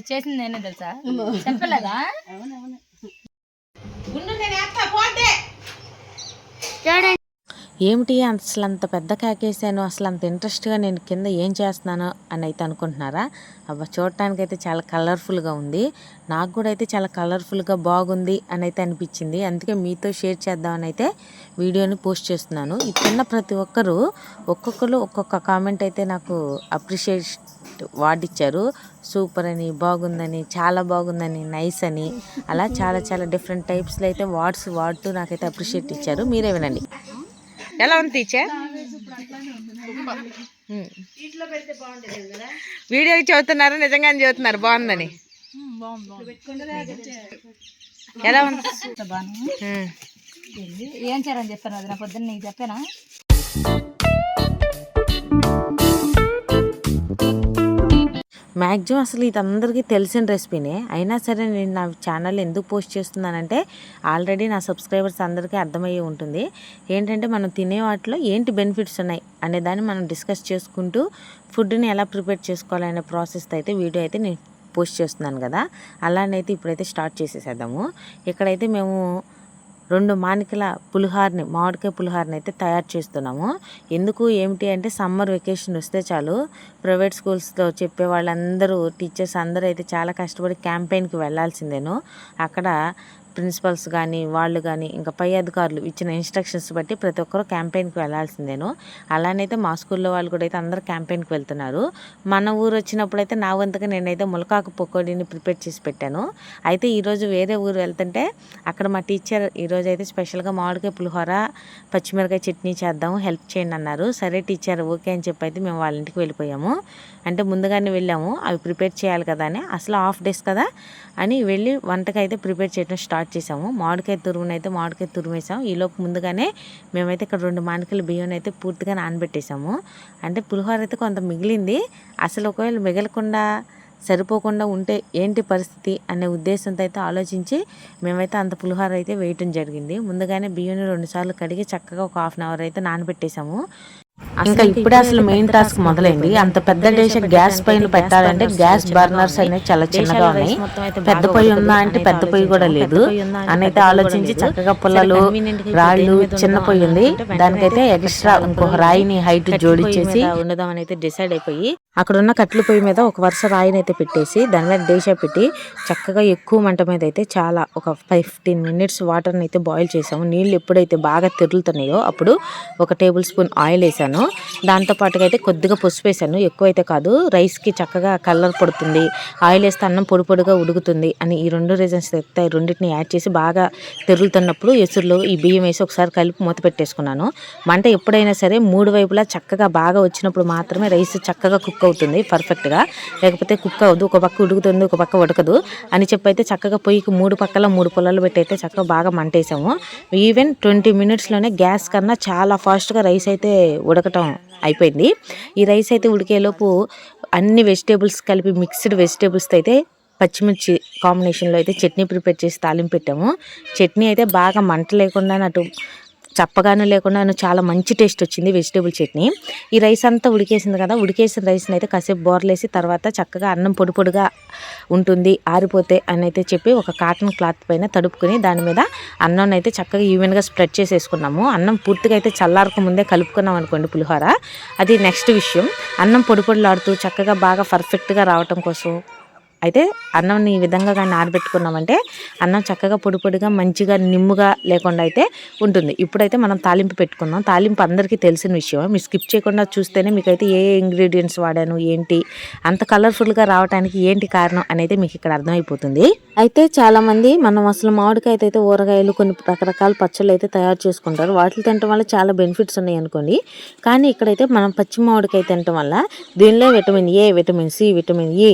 అసలు చేసింది నేనే తెలుసా? చెప్పలేదా? ఏమిటి అసలు అంత పెద్ద కేకేసాను అసలు అంత ఇంట్రెస్ట్గా నేను కింద ఏం చేస్తున్నాను అని అయితే అనుకుంటున్నారా? అవ్వ చూడటానికి అయితే చాలా కలర్ఫుల్గా ఉంది. నాకు కూడా అయితే చాలా కలర్ఫుల్గా బాగుంది అని అయితే అనిపించింది. అందుకే మీతో షేర్ చేద్దామని అయితే వీడియోని పోస్ట్ చేస్తున్నాను. ఇప్పుడున్న ప్రతి ఒక్కరూ ఒక్కొక్కరు ఒక్కొక్క కామెంట్ అయితే నాకు అప్రిషియేట్ వార్డ్ ఇచ్చారు సూపర్ అని బాగుందని చాలా బాగుందని నైస్ అని అలా చాలా చాలా డిఫరెంట్ టైప్స్లో అయితే వార్డ్స్ వాడుతూ నాకైతే అప్రిషియేట్ ఇచ్చారు. మీరే వినండి. ఎలా ఉంది టీచర్? వీడియో చదువుతున్నారు నిజంగానే చదువుతున్నారు బాగుందని. ఎలా ఉంది. ఏం చేయాలని చెప్పాను అది నా పొద్దున్న నీకు చెప్పానా? మ్యాక్సిమం అసలు ఇది అందరికీ తెలిసిన రెసిపీనే. అయినా సరే నేను నా ఛానల్ ఎందుకు పోస్ట్ చేస్తున్నానంటే ఆల్రెడీ నా సబ్స్క్రైబర్స్ అందరికీ అర్థమయ్యే ఉంటుంది. ఏంటంటే మనం తినే వాటిలో ఏంటి బెనిఫిట్స్ ఉన్నాయి అనే దాన్ని మనం డిస్కస్ చేసుకుంటూ ఫుడ్ని ఎలా ప్రిపేర్ చేసుకోవాలనే ప్రాసెస్ అయితే వీడియో అయితే నేను పోస్ట్ చేస్తున్నాను కదా. అలానైతే ఇప్పుడైతే స్టార్ట్ చేసేసేద్దాము. ఇక్కడైతే మేము రెండు మానికల పులిహార్ని మామిడికాయ పులిహార్ని అయితే తయారు చేస్తున్నాము. ఎందుకు ఏమిటి అంటే సమ్మర్ వెకేషన్ వస్తే చాలు. ప్రైవేట్ స్కూల్స్లో చెప్పే వాళ్ళందరూ టీచర్స్ అందరూ అయితే చాలా కష్టపడి క్యాంపెయిన్కి వెళ్ళాల్సిందేను. అక్కడ ప్రిన్సిపల్స్ కానీ వాళ్ళు కానీ ఇంకా పై అధికారులు ఇచ్చిన ఇన్స్ట్రక్షన్స్ బట్టి ప్రతి ఒక్కరు క్యాంపెయిన్కి వెళ్ళాల్సిందేను అలానైతే మా స్కూల్లో వాళ్ళు కూడా అయితే అందరూ క్యాంపెయిన్కి వెళ్తున్నారు. మన ఊరు వచ్చినప్పుడు అయితే నా వంతుగా నేనైతే ములకాకు పకోడీని ప్రిపేర్ చేసి పెట్టాను. అయితే ఈరోజు వేరే ఊరు వెళ్తుంటే అక్కడ మా టీచర్ ఈరోజు అయితే స్పెషల్గా మామిడికాయ పులిహోర పచ్చిమిరకాయ చట్నీ చేద్దాము హెల్ప్ చేయండి అన్నారు. సరే టీచర్ ఓకే అని చెప్పి అయితే మేము వాళ్ళ ఇంటికి వెళ్ళిపోయాము. అంటే ముందుగానే వెళ్ళాము. అవి ప్రిపేర్ చేయాలి కదా అని. అసలు హాఫ్ డేస్ కదా అని వెళ్ళి వంటకైతే ప్రిపేర్ చేయడం స్టార్ట్ చేసాము. మామిడికాయ తురుమును అయితే మామిడికాయ తురుమేసాం ఈలోపు ముందుగానే మేమైతే ఇక్కడ రెండు మామిడికాయల బియ్యం అయితే పూర్తిగా నానబెట్టేసాము. అంటే పులిహోర అయితే కొంత మిగిలింది. అసలు ఒకవేళ మిగలకుండా సరిపోకుండా ఉంటే ఏంటి పరిస్థితి అనే ఉద్దేశంతో అయితే ఆలోచించి మేమైతే అంత పులిహోర అయితే వేయటం జరిగింది. ముందుగానే బియ్యం రెండుసార్లు కడిగి చక్కగా ఒక హాఫ్ అన్ అవర్ అయితే నానబెట్టేసాము. ఇంకా ఇప్పుడే అసలు మెయిన్ టాస్క్ మొదలైంది. అంత పెద్ద డిష్ గ్యాస్ పైన పెట్టాలంటే గ్యాస్ బర్నర్స్ అనేవి చాలా చిన్నగా ఉన్నాయి. పెద్ద పొయ్యి ఉందా అంటే పెద్ద పొయ్యి కూడా లేదు అని అయితే ఆలోచించి చక్కగా పుల్లలు రాళ్ళు చిన్న పొయ్యి ఉంది. దానికైతే ఎక్స్ట్రా ఇంకొక రాయిని హైట్ జోడించేసి ఉండదామని అయితే డిసైడ్ అయిపోయి అక్కడ ఉన్న పొయ్యి మీద ఒక వరుస రాయిని అయితే పెట్టేసి దాని మీద డేషా పెట్టి చక్కగా ఎక్కువ మంట మీద అయితే చాలా ఒక ఫిఫ్టీన్ మినిట్స్ వాటర్ని అయితే బాయిల్ చేసాము. నీళ్ళు ఎప్పుడైతే బాగా తిరుగుతున్నాయో అప్పుడు ఒక టేబుల్ స్పూన్ ఆయిల్ వేసాను. దాంతోపాటుగా అయితే కొద్దిగా పసుపు వేసాను. ఎక్కువైతే కాదు రైస్కి చక్కగా కలర్ పడుతుంది. ఆయిల్ వేస్తే అన్నం పొడి పొడిగా ఉడుకుతుంది అని ఈ రెండు రీజన్స్ అయితే రెండింటిని యాడ్ చేసి బాగా తిరుగుతున్నప్పుడు ఎసురులో ఈ బియ్యం వేసి ఒకసారి కలిపి మూత పెట్టేసుకున్నాను. మంట ఎప్పుడైనా సరే మూడు వైపులా చక్కగా బాగా వచ్చినప్పుడు మాత్రమే రైస్ చక్కగా కుక్ అవుతుంది పర్ఫెక్ట్గా. లేకపోతే కుక్క అవ్వదు ఒక పక్క ఉడుకుతుంది ఒక పక్క ఉడకదు అని చెప్పి అయితే చక్కగా పొయ్యికి మూడు పక్కల మూడు పొలాలు పెట్టి అయితే చక్కగా బాగా మంటేసాము. ఈవెన్ ట్వంటీ మినిట్స్లోనే గ్యాస్ కన్నా చాలా ఫాస్ట్గా రైస్ అయితే ఉడకటం అయిపోయింది. ఈ రైస్ అయితే ఉడికేలోపు అన్ని వెజిటేబుల్స్ కలిపి మిక్స్డ్ వెజిటేబుల్స్తో అయితే పచ్చిమిర్చి కాంబినేషన్లో అయితే చట్నీ ప్రిపేర్ చేసి తాలింపు పెట్టాము. చట్నీ అయితే బాగా మంట లేకుండా అటు చప్పగాను లేకుండా చాలా మంచి టేస్ట్ వచ్చింది వెజిటేబుల్ చట్నీ. ఈ రైస్ అంతా ఉడికేసింది కదా ఉడికేసిన రైస్ని అయితే కాసేపు బోర్లేసి తర్వాత చక్కగా అన్నం పొడి పొడిగా ఉంటుంది ఆరిపోతే అని అయితే చెప్పి ఒక కాటన్ క్లాత్ పైన తడుపుకుని దాని మీద అన్నం అయితే చక్కగా ఈవెన్గా స్ప్రెడ్ చేసేసుకున్నాము. అన్నం పూర్తిగా అయితే చల్లారక ముందే కలుపుకున్నాం అనుకోండి పులిహోర. అది నెక్స్ట్ విషయం. అన్నం పొడి పొడిలాడుతూ చక్కగా బాగా పర్ఫెక్ట్గా రావటం కోసం అయితే అన్నంని ఈ విధంగా కానీ ఆరబెట్టుకున్నామంటే అన్నం చక్కగా పొడి పొడిగా మంచిగా నిమ్ముగా లేకుండా అయితే ఉంటుంది. ఇప్పుడైతే మనం తాలింపు పెట్టుకున్నాం తాలింపు అందరికీ తెలిసిన విషయం మీరు స్కిప్ చేయకుండా చూస్తేనే మీకైతే ఏ ఇంగ్రీడియంట్స్ వాడాను ఏంటి అంత కలర్ఫుల్గా రావడానికి ఏంటి కారణం అనేది మీకు ఇక్కడ అర్థమైపోతుంది. అయితే చాలామంది మనం అసలు మామిడికాయతో అయితే ఊరగాయలు కొన్ని రకరకాల పచ్చళ్ళు అయితే తయారు చేసుకుంటారు. వాటిని తినటం వల్ల చాలా బెనిఫిట్స్ ఉన్నాయి అనుకోండి. కానీ ఇక్కడైతే మనం పచ్చి మామిడికాయ తినటం వల్ల దీనిలో vitamin A vitamin C vitamin E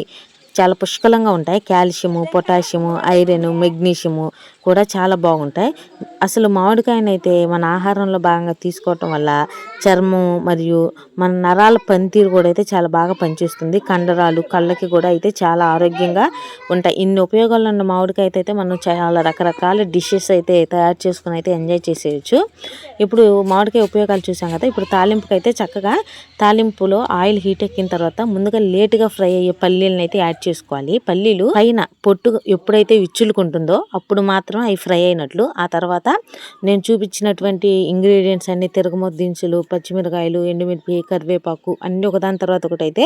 చాలా పుష్కలంగా ఉంటాయి. కాల్షియము పొటాషియము ఐరన్ మెగ్నీషియము కూడా చాలా బాగుంటాయి. అసలు మామిడికాయనైతే మన ఆహారంలో భాగంగా తీసుకోవటం వల్ల చర్మం మరియు మన నరాల పనితీరు కూడా అయితే చాలా బాగా పనిచేస్తుంది. కండరాలు కళ్ళకి కూడా అయితే చాలా ఆరోగ్యంగా ఉంటాయి. ఇన్ని ఉపయోగాలు ఉన్న మామిడికాయ అయితే మనం చాలా రకరకాల డిషెస్ అయితే తయారు చేసుకుని అయితే ఎంజాయ్ చేసేయచ్చు. ఇప్పుడు మామిడికాయ ఉపయోగాలు చూసాం కదా ఇప్పుడు తాలింపుకి అయితే చక్కగా తాలింపులో ఆయిల్ హీట్ ఎక్కిన తర్వాత ముందుగా లేటుగా ఫ్రై అయ్యే పల్లీలను అయితే యాడ్ చేసుకోవాలి. పల్లీలు పైన పొట్టు ఎప్పుడైతే విచ్చులుకుంటుందో అప్పుడు మాత్రం అవి ఫ్రై అయినట్లు. ఆ తర్వాత నేను చూపించినటువంటి ఇంగ్రీడియంట్స్ అన్ని తిరగమొద్దు దినుసులు పచ్చిమిరకాయలు ఎండుమిరపి కరివేపాకు అన్నీ ఒకదాని తర్వాత ఒకటి అయితే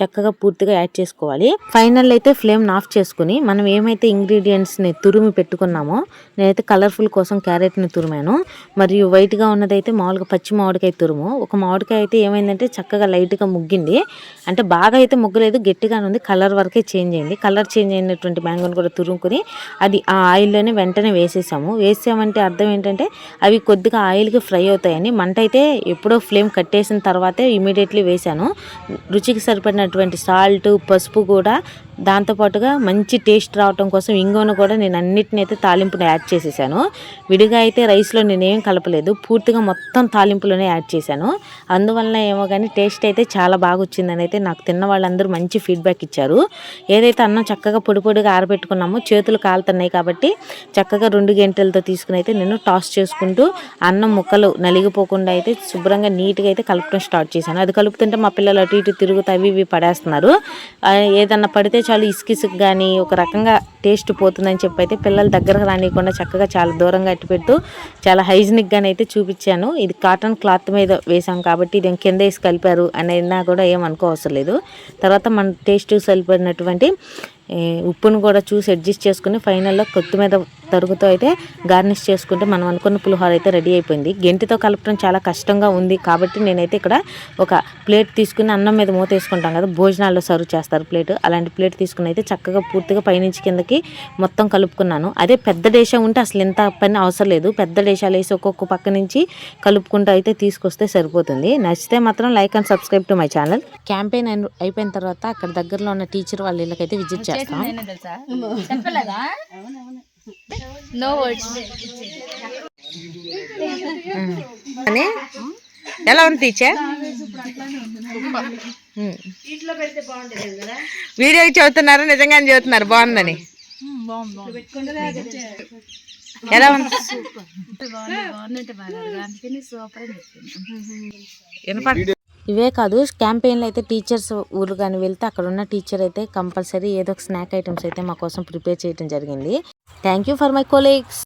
చక్కగా పూర్తిగా యాడ్ చేసుకోవాలి. ఫైనల్ అయితే ఫ్లేమ్ ఆఫ్ చేసుకుని మనం ఏమైతే ఇంగ్రీడియంట్స్ని తురుమి తురిమి పెట్టుకున్నామో నేనైతే కలర్ఫుల్ కోసం క్యారెట్ని తురిమాను. మరియు వైట్గా ఉన్నదైతే మామూలుగా పచ్చి మామిడికాయ తురుము. ఒక మామిడికాయ అయితే ఏమైందంటే చక్కగా లైట్గా ముగ్గింది. అంటే బాగా అయితే ముగ్గలేదు గట్టిగానే ఉంది. కలర్ వరకే చేంజ్ అయింది. కలర్ చేంజ్ అయినటువంటి మ్యాంగోని కూడా తురుముకుని అది ఆ ఆయిల్లోనే వెంట వెంటనే వేసేసాము. వేసామంటే అర్థం ఏంటంటే అవి కొద్దిగా ఆయిల్కి ఫ్రై అవుతాయని. మంట అయితే ఎప్పుడో ఫ్లేమ్ కట్టేసిన తర్వాతే ఇమీడియట్లీ వేసాను. రుచికి సరిపడినటువంటి సాల్ట్ పసుపు కూడా దాంతోపాటుగా మంచి టేస్ట్ రావటం కోసం ఇంగువను కూడా నేను అన్నిటిని అయితే తాలింపును యాడ్ చేసేసాను. విడిగా అయితే రైస్లో నేనేం కలపలేదు. పూర్తిగా మొత్తం తాలింపులోనే యాడ్ చేశాను. అందువలన ఏమో కానీ టేస్ట్ అయితే చాలా బాగా వచ్చిందని అయితే నాకు తిన్న వాళ్ళందరూ మంచి ఫీడ్బ్యాక్ ఇచ్చారు. ఏదైతే అన్నం చక్కగా పొడి పొడిగా ఆరబెట్టుకున్నామో చేతులు కాలుతున్నాయి కాబట్టి చక్కగా రెండు గంటలతో తీసుకుని అయితే నేను టాస్ చేసుకుంటూ అన్నం ముక్కలు నలిగిపోకుండా అయితే శుభ్రంగా నీట్గా అయితే కలపడం స్టార్ట్ చేశాను. అది కలుపుతుంటే మా పిల్లలు అటు ఇటు తిరుగుతూ అవి ఇవి పడేస్తున్నారు. ఏదన్నా పడితే చాలు ఇసుకిసుకు కానీ ఒక రకంగా టేస్ట్ పోతుందని చెప్పి అయితే పిల్లలు దగ్గరకు రానియకుండా చక్కగా చాలా దూరంగా అట్టి పెడుతూ చాలా హైజీనిక్గానే అయితే చూపించాను. ఇది కాటన్ క్లాత్ మీద వేసాం కాబట్టి ఇది కింద వేసి కలిపారు అనేది కూడా ఏం అనుకోవసరం లేదు. తర్వాత మన టేస్ట్ సరిపడినటువంటి ఉప్పును కూడా చూసి అడ్జస్ట్ చేసుకుని ఫైనల్లో కొత్తిమీర తరుగుతో అయితే గార్నిష్ చేసుకుంటే మనం అనుకున్న పులిహోర అయితే రెడీ అయిపోయింది. గెంటితో కలపడం చాలా కష్టంగా ఉంది కాబట్టి నేనైతే ఇక్కడ ఒక ప్లేట్ తీసుకుని అన్నం మీద మూత వేసుకుంటాం కదా భోజనాల్లో సర్వ్ చేస్తారు ప్లేట్. అలాంటి ప్లేట్ తీసుకుని అయితే చక్కగా పూర్తిగా పైనుంచి కిందకి మొత్తం కలుపుకున్నాను. అదే పెద్ద డేషా ఉంటే అసలు ఇంత పని అవసరం లేదు. పెద్ద డేషాలు వేసి ఒక్కొక్క పక్క నుంచి కలుపుకుంటూ అయితే తీసుకొస్తే సరిపోతుంది. నచ్చితే మాత్రం like and subscribe to my channel. Campaign అయిపోయిన తర్వాత అక్కడ దగ్గరలో ఉన్న టీచర్ వాళ్ళ ఇళ్ళకైతే విజిట్ చేస్తాం. చేసింది నేనే తెలుసా? చెప్పలేదా? నో వర్డ్స్ అని? ఎలా ఉంది టీచర్? వీడియోకి చెబుతున్నారు నిజంగానే చెబుతున్నారు బాగుందని. ఎలా ఉంది? వినపడ- ఇవే కాదు క్యాంపెయిన్లో అయితే టీచర్స్ ఊరు కానీ వెళ్తే అక్కడ ఉన్న టీచర్ అయితే కంపల్సరీ ఏదో ఒక స్నాక్ ఐటమ్స్ అయితే మా కోసం ప్రిపేర్ చేయడం జరిగింది. Thank you for my colleagues